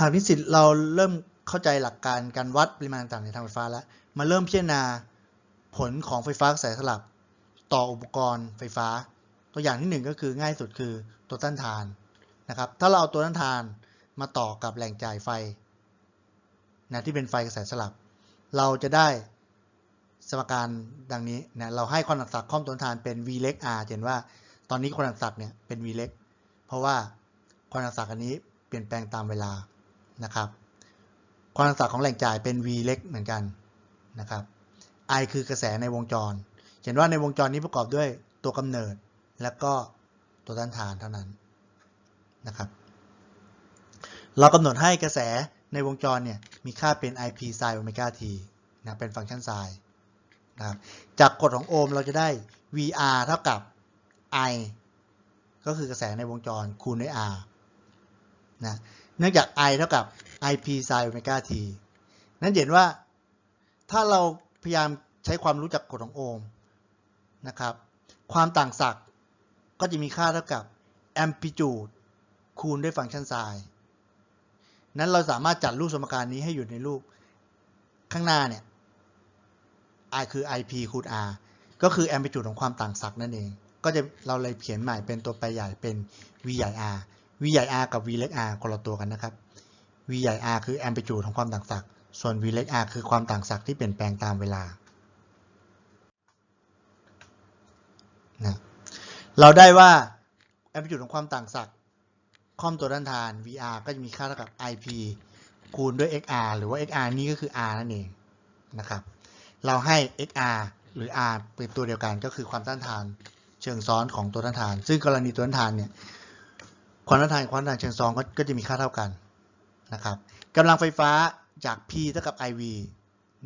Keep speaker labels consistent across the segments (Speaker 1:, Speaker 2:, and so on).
Speaker 1: หากนิสิตเราเริ่มเข้าใจหลักการการวัดปริมาณต่างๆในทางไฟฟ้าแล้ว มาเริ่มพิจารณาผลของไฟฟ้ากระแสสลับ ต่ออุปกรณ์ไฟฟ้า ตัวอย่างที่หนึ่งก็คือง่ายสุดคือตัวต้านทานนะครับ ถ้าเราเอาตัวต้านทานมาต่อกับแหล่งจ่ายไฟนะที่เป็นไฟกระแสสลับ เราจะได้สมการดังนี้นะเราให้ความหนักศักย์ข้อมตัวต้านทานเป็น v เล็ก r จะเห็นว่าตอนนี้ความหนักศักย์เนี่ยเป็น v เล็กเพราะว่าความหนักศักย์อันนี้เปลี่ยนแปลงตามเวลา นะครับ ความหนักศักย์ของแหล่งจ่ายเป็น v เล็กเหมือนกันนะครับ I คือกระแสในวงจร เห็นว่าในวงจรนี้ประกอบด้วยตัวกำเนิด และก็ตัวต้านทานเท่านั้นนะครับ เรากำหนดให้กระแสในวงจรเนี่ยมีค่าเป็น IP sin โอเมก้า t นะเป็นฟังก์ชัน sin นะครับจากกฎของโอห์มเราจะได้ VR เท่ากับ I ก็คือกระแสในวงจรคูณด้วย R นะ เนื่องจาก I เท่ากับ IP sin โอเมก้า t นั่นเห็นว่าถ้าเราพยายามใช้ความรู้จักกฎของโอห์มนะครับ ความต่างศักย์ก็จะมีค่าเท่ากับ amplitude คูณด้วยฟังก์ชัน sin นั้นเราสามารถจัดรูปสมการนี้ให้อยู่ในรูปข้างหน้าเนี่ย i คือ ip คูณ r ก็คือ amplitude ของความต่างศักย์นั่นเอง ก็จะเราเลยเขียนใหม่เป็นตัวแปรใหญ่เป็น v ใหญ่ r v ใหญ่ r กับ v เล็ก r คนละตัวกันนะครับ v ใหญ่ r คือ amplitude ของความต่างศักย์ส่วน v เล็ก r คือความต่างศักย์ที่เปลี่ยนแปลงตามเวลานะเราได้ว่า amplitude ของความต่างศักย์ค่อมตัวด้านทาน VR ก็จะมีค่าเท่ากับ IP คูณด้วย XR หรือว่า XR นี่ก็คือ R นั่นเองนะครับ เราให้ XR หรือ R เป็นตัวเดียวกันก็คือความต้านทาน เชิงซ้อนของตัวต้านทาน ซึ่งกรณีตัวต้านทานเนี่ย ความต้านทานความต้านทานเชิงซอนก็จะมีค่าเท่ากันนะครับกำลังไฟฟ้าจาก P เท่ากับ IV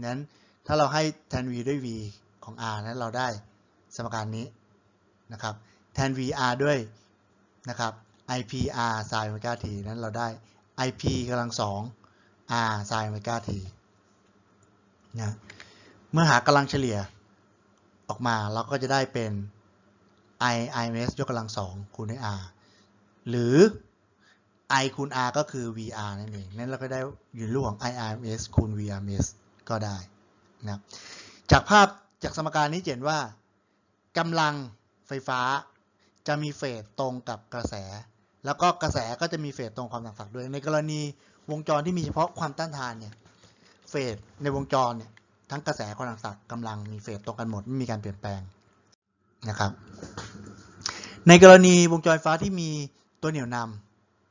Speaker 1: นั้นถ้าเราให้แทน V ด้วย V ของ R นั้นเราได้สมการนี้นะครับแทน VR ด้วยนะครับ IPR sin โอเมก้า t นั้นเราได้ IP กำลังสอง R sin โอเมก้า t นะเมื่อหากำลังเฉลี่ยออกมาเราก็จะได้เป็น I IMS ยกกำลังสองคูณด้วย R หรือ I คูณ R ก็คือ VR นั่นเองนั้นเราก็ได้อยู่ในรูปของ I IMS คูณ VRMS ก็ได้นะจากภาพจากสมการนี้เห็นว่ากำลังไฟฟ้าจะมีเฟสตรงกับกระแส แล้วก็กระแสก็จะมีเฟสตรงความต่างศักย์ด้วย ในกรณีวงจรที่มีเฉพาะความต้านทานเนี่ย เฟสในวงจรเนี่ยทั้งกระแสความต่างศักย์กำลังมีเฟสตรงกันหมดไม่มีการเปลี่ยนแปลงนะครับ ในกรณีวงจรไฟฟ้าที่มี ตัวเหนี่ยวน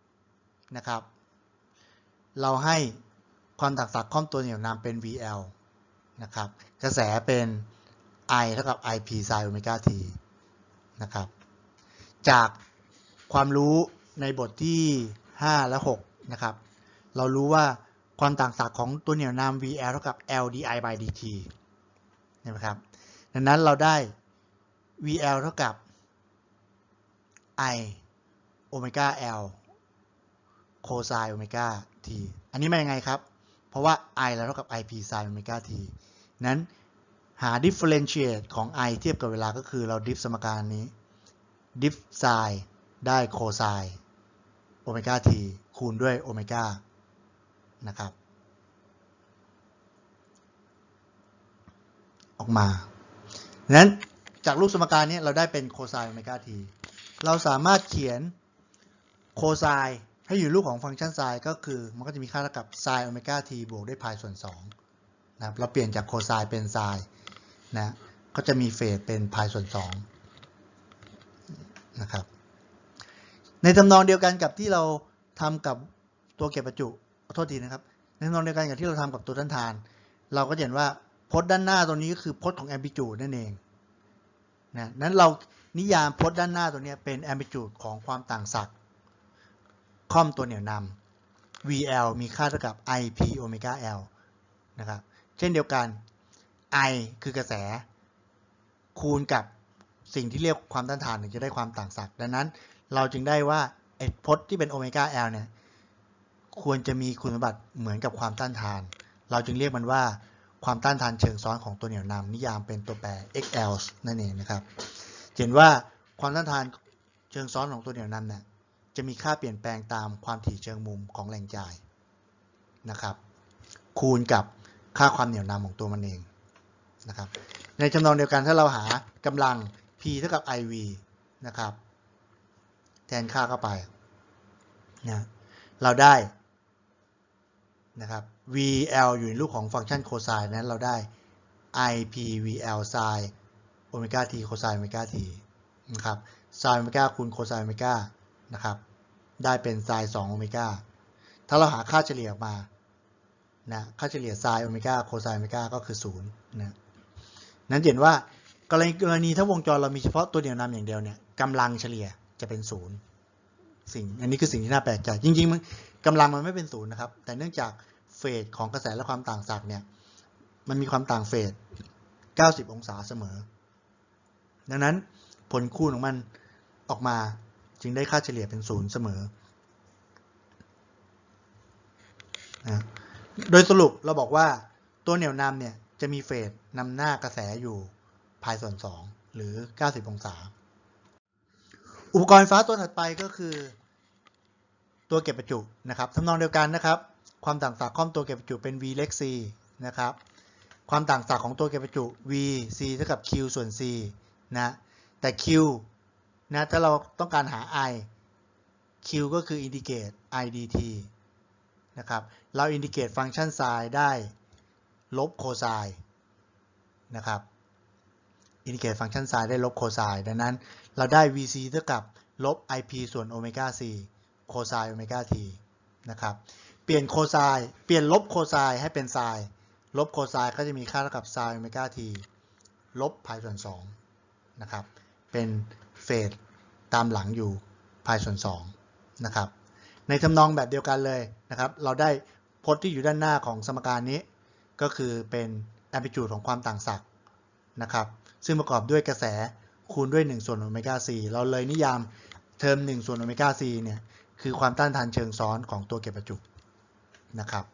Speaker 1: ำนะครับ เราให้ความต่างศักย์ข้อมตัวเหนี่ยวนำเป็น VL นะครับ กระแสเป็น I เท่ากับ IP sin โอเมก้า t นะครับ จากความรู้ในบทที่ 5 และ 6 นะครับ เรารู้ว่าความต่างศักย์ของตัวเหนี่ยวนำ VL เท่ากับ L di by dt เห็นไหมครับ ดังนั้นเราได้ VL เท่ากับ I โอเมก้า L โคไซโอเมก้า t อันนี้มายังไงครับ เพราะว่า I เราเท่ากับ IP sin โอเมก้า t นั้นหา differentiate ของ I เทียบกับเวลาก็คือเรา diff สมการนี้ diff sin ได้โคไซโอเมก้า t คูณด้วยโอเมก้านะครับ ออกมาดังนั้นจากรูปสมการนี้เราได้เป็นโคไซโอเมก้า t เราสามารถเขียน โคไซให้อยู่รูปของฟังก์ชันไซก็คือมันก็จะมีค่าเท่ากับไซโอเมก้า t บวกด้วยพายส่วน2นะครับเราเปลี่ยนจากโคไซเป็นไซนะก็จะมีเฟสเป็นพายส่วน2นะครับในทำนองเดียวกันกับที่เราทำกับตัวเก็บประจุขอโทษทีนะครับ ในทำนองเดียวกันกับที่เราทำกับตัวต้านทาน เราก็เห็นว่าพจน์ด้านหน้าตัวนี้ก็คือพจน์ของแอมพลิจูดนั่นเองนะนั้นเรานิยามพจน์ด้านหน้าตัวนี้เป็นแอมพลิจูดของความต่างศักย์ ค่อมตัวเหนี่ยวนำ VL มีค่าเท่ากับ IP โอเมก้า L นะครับ เช่นเดียวกัน I คือกระแส คูณกับสิ่งที่เรียกความต้านทานถึงจะได้ความต่างศักย์ดังนั้นเราจึงได้ว่าไอ้พจน์ที่เป็นโอเมก้า L เนี่ยควรจะมีคุณสมบัติเหมือนกับความต้านทาน เราจึงเรียกมันว่าความต้านทานเชิงซ้อนของตัวเหนี่ยวนำนิยามเป็นตัวแปร XL นั่นเองนะครับ เห็นว่าความต้านทานเชิงซ้อนของตัวเหนี่ยวนำเนี่ย จะมีค่าเปลี่ยนแปลงตามความถี่เชิงมุมของแรงจ่ายนะครับ คูณกับค่าความเหนี่ยวนำของตัวมันเองนะครับ ในจำนวนเดียวกันถ้าเราหากำลัง P เท่ากับ IV นะครับ แทนค่าเข้าไปนะเราได้นะครับ VL อยู่ในรูปของฟังก์ชันโคไซน์นั้นเราได้ IPVL sin โอเมก้า t โคไซน์โอเมก้า t นะครับ sin โอเมก้าคูณโคไซน์โอเมก้า นะครับ ได้เป็น sin 2โอเมก้าถ้าเราหาค่าเฉลี่ยออกมานะค่าเฉลี่ย sin โอเมก้าโคไซน์โอเมก้าก็คือ0นะนั้นเห็นว่ากรณีกรณีถ้าวงจรเรามีเฉพาะตัวเดียวนำอย่างเดียวเนี่ยกำลังเฉลี่ยจะเป็นศูนย์สิ่งอันนี้คือสิ่งที่น่าแปลกใจจริงๆมันกำลังมันไม่เป็นศูนย์นะครับ แต่เนื่องจากเฟสของกระแสและความต่างศักย์เนี่ยมันมีความต่างเฟส 90 องศาเสมอ ดังนั้นผลคูณของมันออกมา จึงได้ค่าเฉลี่ยเป็นศูนย์เสมอนะโดยสรุปเราบอกว่าตัวเหนี่ยวนำเนี่ยจะมีเฟสนำหน้ากระแสอยู่พายส่วน 2 หรือ 90 องศา อุปกรณ์ฟ้าตัวถัดไปก็คือตัวเก็บประจุนะครับทำนองเดียวกันนะครับ ความต่างศักย์ข้อมตัวเก็บประจุเป็น V เล็ก C นะครับ ความต่างศักย์ของตัวเก็บประจุ V C เท่ากับ Q ส่วน C นะ แต่ Q นะถ้าเราต้องการหา I Q ก็คือ indicate I dt นะครับ เรา indicate ฟังก์ชัน sin ได้ลบโคไซน์นะครับ indicate ฟังก์ชัน sin ได้ลบโคไซน์ดังนั้นเราได้ VC เท่ากับลบ IP ส่วนโอเมก้า C โคไซน์โอเมก้า T นะครับ เปลี่ยนโคไซน์เปลี่ยนลบโคไซน์ให้เป็นไซน์ลบโคไซน์ก็จะมีค่าเท่ากับไซน์โอเมก้า T ลบพายส่วน2นะครับ เป็นเฟสตามหลังอยู่พายส่วน2นะครับในทำนองแบบเดียวกันเลยนะครับเราได้พจน์ที่อยู่ด้านหน้าของสมการนี้ ก็คือเป็นแอมพลิจูดของความต่างศักย์นะครับซึ่งประกอบด้วยกระแสคูณด้วย 1 ส่วนโอเมก้า c เราเลยนิยามเทอม 1 ส่วนโอเมก้า c เนี่ยคือความต้านทานเชิงซ้อนของตัวเก็บประจุนะครับ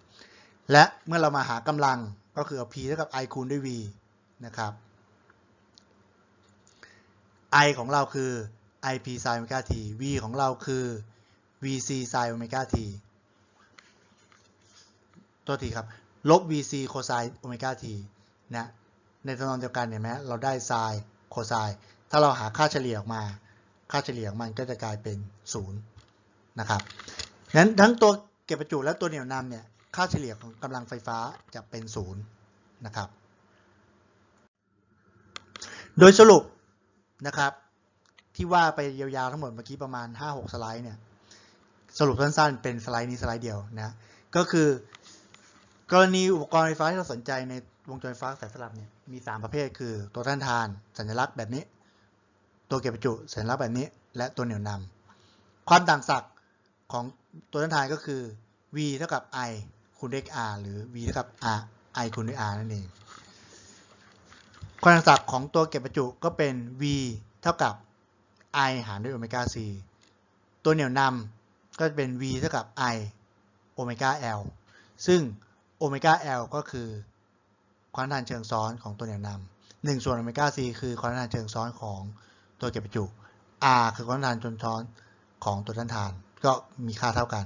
Speaker 1: และเมื่อเรามาหากำลังก็คือเอา p เท่ากับ i คูณด้วย v นะครับ i ของเราคือ ip sin โอเมก้า t v ของเราคือ vc sin โอเมก้า t ตัวทีครับลบ vc cosine โอเมก้า t นะในตำนองเดียวกันเห็นไหมเราได้ sin cos ถ้าเราหาค่าเฉลี่ยออกมา ค่าเฉลี่ยมันก็จะกลายเป็น 0 นะครับนั้นทั้งตัวเก็บประจุและตัวเหนี่ยวนำเนี่ยค่าเฉลี่ยของกำลังไฟฟ้าจะเป็น 0 นะครับ โดยสรุป นะครับ ที่ว่าไปยาวๆทั้งหมดเมื่อกี้ประมาณ 5-6 สไลด์เนี่ยสรุปสั้นๆ เป็นสไลด์นี้สไลด์เดียวนะก็คือกรณีอุปกรณ์ไฟฟ้าที่เราสนใจในวงจรไฟฟ้าสายสลับเนี่ยมี 3 ประเภท คือตัวต้านทาน สัญลักษณ์แบบนี้ ตัวเก็บประจุ สัญลักษณ์แบบนี้ และตัวเหนี่ยวนำความต่างศักย์ของตัวต้านทานก็คือ V เท่ากับ I คูณด้วย R หรือ V เท่ากับ R I คูณด้วย R นั่นเอง ความต่างศักย์ของตัวเก็บประจุก็เป็น V เท่ากับ I หารด้วยโอเมก้า C ตัวเหนี่ยวนำก็จะเป็น V เท่ากับ I โอเมก้า L ซึ่งโอเมก้า L ก็คือความต้านเชิงซ้อนของตัวเหนี่ยวนำหนึ่งส่วนโอเมก้า C คือความต้านเชิงซ้อนของตัวเก็บประจุ R คือความต้านทานเชิงซ้อนของตัวต้านทาน ก็มีค่าเท่ากัน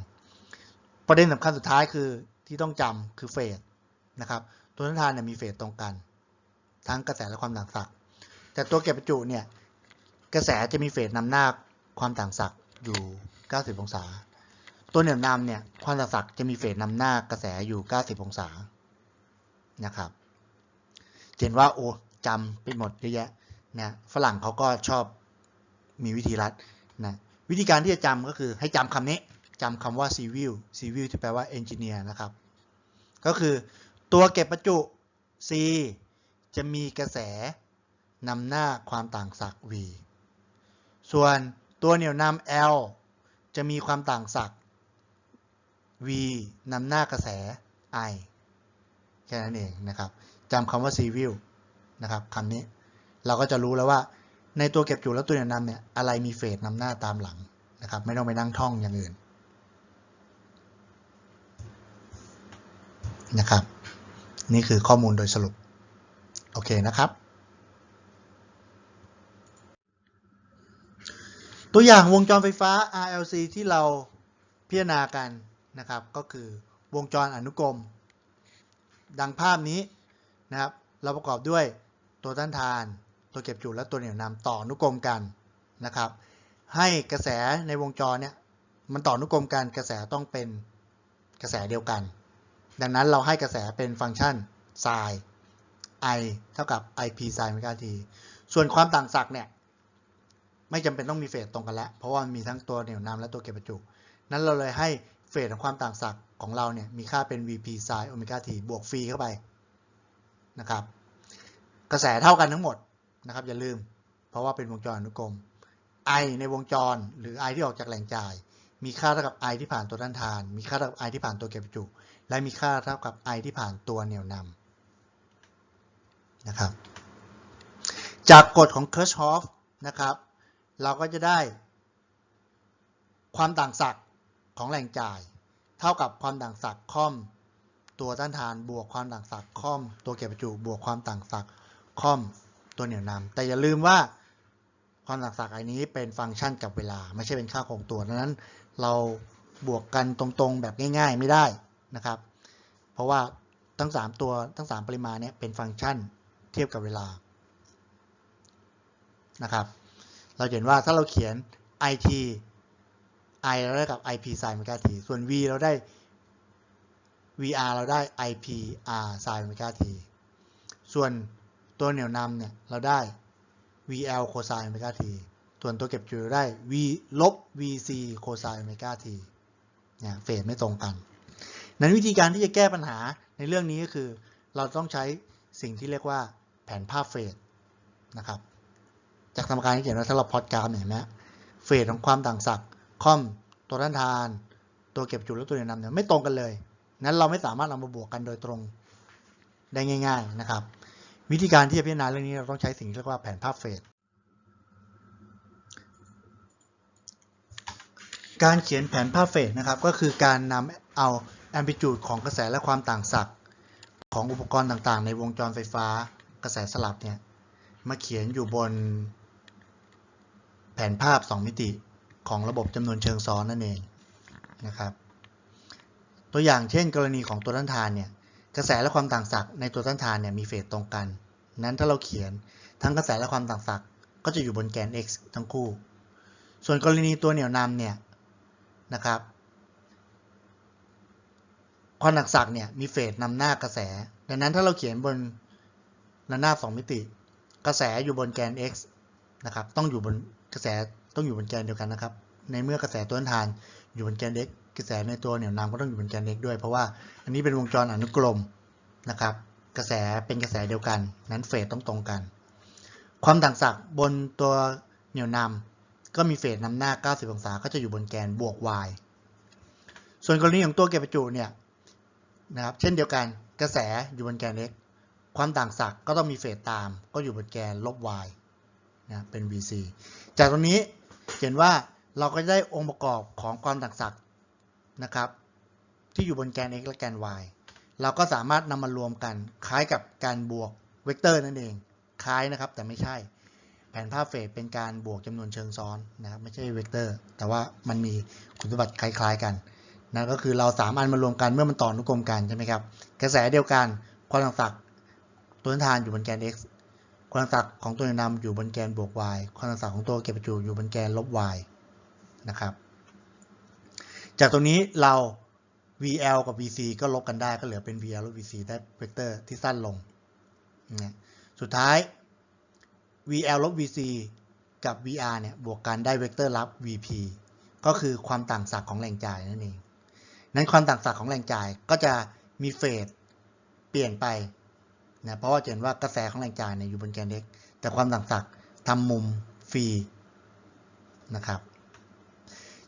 Speaker 1: ประเด็นสำคัญสุดท้ายคือที่ต้องจำคือเฟสนะครับ ตัวต้านทานเนี่ยมีเฟสตรงกัน ทั้งกระแสและความต่างศักย์แต่ตัวเก็บประจุเนี่ยกระแสจะมีเฟสนำหน้าความต่างศักย์อยู่ 90 องศา ตัวเหนี่ยวนำเนี่ยความต่างศักย์จะมีเฟสนำหน้ากระแสอยู่ 90 องศานะครับเห็นว่าโอ้จำไปหมดเยอะแยะนะฝรั่งเขาก็ชอบมีวิธีรัดนะวิธีการที่จะจำก็คือให้จำคำนี้จำคำว่า civil civil ที่แปลว่า engineer นะครับ ก็คือตัวเก็บประจุ C จะมีกระแสนำหน้าความต่างศักย์ V ส่วนตัวเหนี่ยวนำ L จะมีความต่างศักย์ V นำหน้ากระแส I แค่นั้นเองนะครับจำคำว่า civil นะครับคำนี้เราก็จะรู้แล้วว่าในตัวเก็บจุและตัวเหนี่ยวนำเนี่ยอะไรมีเฟสนำหน้าตามหลังนะครับไม่ต้องไปนั่งท่องอย่างอื่นนะครับนี่คือข้อมูลโดยสรุป โอเคนะครับ ตัวอย่างวงจรไฟฟ้า RLC ที่เราพิจารณากันนะครับ ก็คือวงจรอนุกรม ดังภาพนี้นะครับ เราประกอบด้วยตัวต้านทาน ตัวเก็บจุดและตัวเหนี่ยวนำต่ออนุกรมกันนะครับ ให้กระแสในวงจรเนี่ยมันต่ออนุกรมกันกระแสต้องเป็นกระแสเดียวกัน ดังนั้นเราให้กระแสเป็นฟังก์ชัน sin i เท่ากับ ip sin เมกาทีส่วนความต่างศักย์เนี่ย ไม่จำเป็นต้องมีเฟสตรงกันแล้ว เพราะว่ามันมีทั้งตัวเหนี่ยวนำและตัวเก็บประจุ นั้นเราเลยให้เฟสของความต่างศักย์ของเราเนี่ยมีค่าเป็น vp sin โอเมก้าทีบวกฟีเข้าไปนะครับ กระแสเท่ากันทั้งหมดนะครับ อย่าลืม เพราะว่าเป็นวงจรอนุกรม I ในวงจรหรือ I ที่ออกจากแหล่งจ่าย มีค่าเท่ากับ I ที่ผ่านตัวต้านทาน มีค่าเท่ากับ I ที่ผ่านตัวเก็บประจุ และมีค่าเท่ากับ I ที่ผ่านตัวเหนี่ยวนำ นะครับ จากกฎของ Kirchhoff นะครับ เราก็จะได้ความต่างศักย์ของแหล่งจ่าย เท่ากับความต่างศักย์ค่อมตัวต้านทานบวกความต่างศักย์ค่อม ตัวเก็บประจุบวกความต่างศักย์ค่อมตัวเหนี่ยวนำแต่อย่าลืมว่าความต่างศักย์อันนี้เป็นฟังก์ชันกับเวลา ไม่ใช่เป็นค่าคงตัวดังนั้น เราบวกกันตรงๆแบบง่าย ๆ ไม่ได้นะครับ เพราะว่าทั้ง 3 ตัวทั้ง 3 ปริมาณเนี้เป็นฟังก์ชัน เทียบกับเวลานะครับ เราเห็นว่าถ้าเราเขียน it i เราได้กับ ip sin เมกาทีส่วน v เราได้ vr เราได้ ip r sin เมกาทีส่วนตัวเหนี่ยวนำเนี่ยเราได้ vl cosine โอเมก้า t ส่วนตัวเก็บจุดได้ v ลบ vc cosine โอเมก้า t เนี่ยเฟสไม่ตรงกัน นั้นวิธีการที่จะแก้ปัญหาในเรื่องนี้ก็คือ เราต้องใช้สิ่งที่เรียกว่า ผนภาพเฟสนะครับ จากสมการที่เขียนไว่าถ้าเราพอดกราฟเห็นไหมเฟสของความต่างศักย์คอมตัวต้านทาน ตัวเก็บจุดและตัวเหนี่ยวนำเนี่ยไม่ตรงกันเลย นั้นเราไม่สามารถเอามาบวกกันโดยตรงได้ง่าย ๆนะครับ วิธีการที่จะพิจารณาเรื่องนี้เราต้องใช้สิ่งที่เรียกว่าแผนภาพเฟสการเขียนแผนภาพเฟสนะครับก็คือการนำเอาแอมพลิจูดของกระแสและความต่างศักย์ของอุปกรณ์ต่างๆ ในวงจรไฟฟ้า กระแสสลับเนี่ยมาเขียนอยู่บนแผนภาพ 2 มิติของระบบจำนวนเชิงซ้อนนั่นเองนะครับ ตัวอย่างเช่น กรณีของตัวต้านทานเนี่ยกระแสและความต่างศักย์ในตัวต้านทานเนี่ยมีเฟสตรงกัน นั้นถ้าเราเขียนทั้งกระแสและความต่างศักย์ก็จะอยู่บนแกน x ทั้งคู่ ส่วนกรณีตัวเหนี่ยวนำเนี่ยนะครับความต่างศักย์เนี่ยมีเฟสนำหน้ากระแส ดังนั้นถ้าเราเขียนบน ระนาบ2มิติ กระแสอยู่บนแกน x นะครับ ต้องอยู่บนกระแสต้องอยู่บนแกนเดียวกันนะครับ ในเมื่อกระแสตัวต้นทานอยู่บนแกน x กระแสในตัวเหนี่ยวนำก็ต้องอยู่บนแกน x ด้วย เพราะว่าอันนี้เป็นวงจรอนุกรมนะครับ กระแสเป็นกระแสเดียวกัน นั้นเฟสต้องตรงกัน ความต่างศักย์บนตัวเหนี่ยวนำก็มีเฟสนำหน้า 90 องศา ก็จะอยู่บนแกนบวก y ส่วนกรณีของตัวเก็บประจุเนี่ยนะครับ เช่นเดียวกัน กระแสอยู่บนแกน x ความต่างศักย์ก็ต้องมีเฟสตาม ก็อยู่บนแกนลบ y นะเป็น vc จากตรงนี้เห็นว่าเราก็จะได้องค์ประกอบของความต่างศักย์นะครับ ที่อยู่บนแกน x และแกน y เราก็สามารถนำมารวมกันคล้ายกับการบวกเวกเตอร์นั่นเอง คล้ายนะครับแต่ไม่ใช่ แผนภาพเฟสเป็นการบวกจำนวนเชิงซ้อนนะครับไม่ใช่เวกเตอร์ แต่ว่ามันมีคุณสมบัติคล้าย ๆกันนั่นก็คือเราสามอันมารวมกันเมื่อมันต่ออนุกรมกันใช่ไหมครับ กระแสเดียวกันความต่างศักย์ ตัวต้านทานอยู่บนแกน x ความต่างศักย์ของตัวนี่ยวนำอยู่บนแกนบวก y ความต่างศักย์ของตัวเก็บประจุอยู่บนแกนลบ y นะครับ จากตรงนี้เรา VL กับ VC ก็ลบกันได้ก็เหลือเป็น VL ลบ VC ได้เวกเตอร์ที่สั้นลงนะสุดท้าย VL ลบ VC กับ VR เนี่ยบวกกันได้เวกเตอร์รับ VP ก็คือความต่างศักย์ของแรงจ่ายนั่นเอง นั้นความต่างศักย์ของแรงจ่ายก็จะมีเฟสเปลี่ยนไป นะเพราะว่าเห็นว่ากระแสของแรงจ่ายเนี่ยอยู่บนแกน x แต่ความต่างศักย์ทำมุมฟรีนะครับ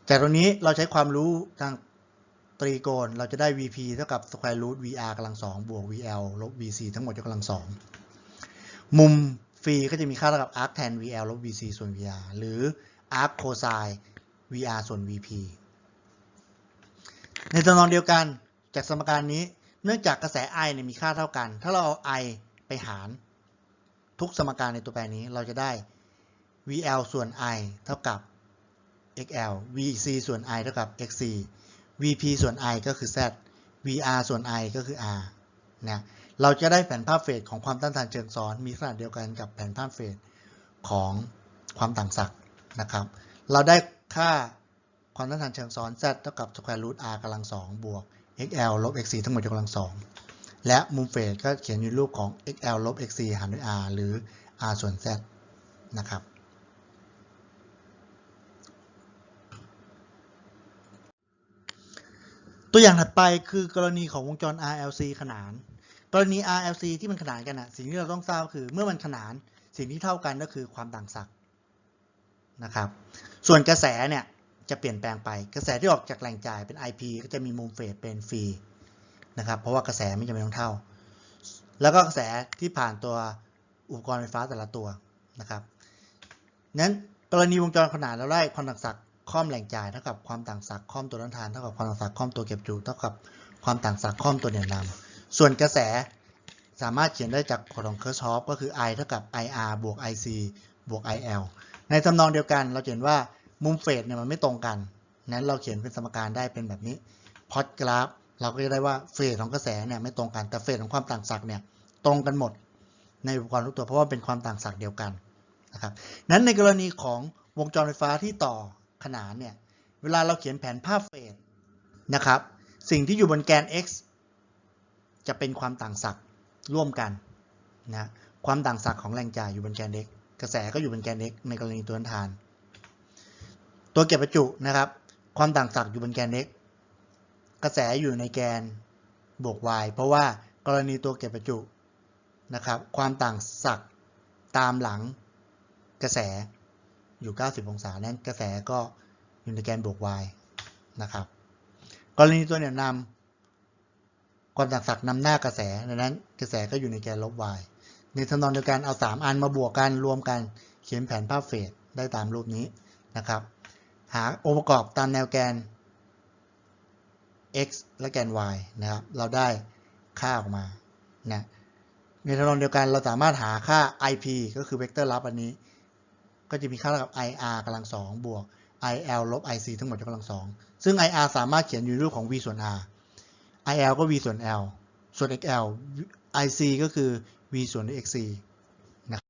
Speaker 1: จากตรงนี้เราใช้ความรู้ทางตรีโกณเราจะได้ VP เท่ากับ square root VR กำลังสองบวก VL ลบ VC ทั้งหมดยกกำลังสองมุมฟรีก็จะมีค่าเท่ากับ arc tan VL ลบ VC ส่วน VR หรือ arc cosine VR ส่วน VP ในตำนองเดียวกันจากสมการนี้ เนื่องจากกระแส I เนี่ยมีค่าเท่ากัน ถ้าเราเอา I ไปหาร ทุกสมการในตัวแปรนี้เราจะได้ VL ส่วน I เท่ากับ XL VC ส่วน I เท่ากับ XC VP ส่วน I ก็คือ Z VR ส่วน I ก็คือ R นะเราจะได้แผนภาพเฟสของความต้านทานเชิงซ้อน มีขนาดเดียวกันกับแผนภาพเฟสของความต่างศักย์นะครับ เราได้ค่าความต้านทานเชิงซ้อน z เท่ากับ square root r กำลังสองบวก xl ลบ xc ทั้งหมดยกกำลังสองและมุมเฟสก็เขียนอยู่รูปของ xl ลบ xc หารด้วย r หรือ r ส่วน z นะครับ ตัวอย่างถัดไปคือกรณีของวงจร RLC ขนาน กรณี RLC ที่มันขนานกันนะสิ่งที่เราต้องทราบคือเมื่อมันขนานสิ่งที่เท่ากันก็คือความต่างศักย์นะครับ ส่วนกระแสเนี่ย จะเปลี่ยนแปลงไป กระแสที่ออกจากแหล่งจ่ายเป็น IP ก็จะมีมุมเฟสเป็นฟรีนะครับ เพราะว่ากระแสไม่จำเป็นต้องเท่า แล้วก็กระแสที่ผ่านตัวอุปกรณ์ไฟฟ้าแต่ละตัวนะครับนั้นกรณีวงจรขนานเราได้ความต่างศักย์ข้อมแหล่งจ่ายเท่ากับความต่างศักย์ข้อมตัวต้านทานเท่ากับความต่างศักย์ข้อมตัวเก็บจุเท่ากับความต่างศักย์ข้อมตัวเหนี่ยวนำส่วนกระแสสามารถเขียนได้จากกฎของเคอร์ชอฟก็คือ I เท่ากับ IR บวก IC บวก IL ในทำนองเดียวกันเราเห็นว่า มุมเฟสเนี่ยมันไม่ตรงกัน นั้นเราเขียนเป็นสมการได้เป็นแบบนี้พอดกราฟเราก็จะได้ว่าเฟสของกระแสเนี่ยไม่ตรงกันแต่เฟสของความต่างศักย์เนี่ยตรงกันหมด ในอุปกรณ์ทุกตัวเพราะว่าเป็นความต่างศักย์เดียวกันนะครับนั้นในกรณีของวงจรไฟฟ้าที่ต่อขนานเนี่ยเวลาเราเขียนแผนภาพเฟสนะครับ สิ่งที่อยู่บนแกน x จะเป็นความต่างศักย์ร่วมกันนะความต่างศักย์ของแรงจ่ายอยู่บนแกน x กระแสก็อยู่บนแกน x ในกรณีตัวต้นทาน ตัวเก็บประจุนะครับ ความต่างศักย์อยู่บนแกน x กระแสอยู่ในแกนบวก y เพราะว่ากรณีตัวเก็บประจุนะครับ ความต่างศักย์ตามหลังกระแสอยู่ 90 องศา นั้นกระแสก็อยู่ในแกนบวก y นะครับ กรณีตัวเหนี่ยวนำความต่างศักย์นำหน้ากระแสดังนั้นกระแสก็อยู่ในแกนลบ y ในทำนองเดียวกันเอา 3 อันมาบวกกันรวมกันเขียนแผนภาพเฟสได้ตามรูปนี้นะครับ หาองค์ประกอบตามแนวแกน x และแกน y นะครับ เราได้ค่าออกมานะในทำนองเดียวกันเราสามารถหาค่า ip ก็คือเวกเตอร์ลับอันนี้ ก็จะมีค่าเท่ากับ ir กำลังสองบวก il ลบ ic ทั้งหมดยกกำลังสองซึ่ง ir สามารถเขียนอยู่รูปของ v ส่วน r il ก็ v ส่วน l ส่วน xl ic ก็คือ v ส่วน xc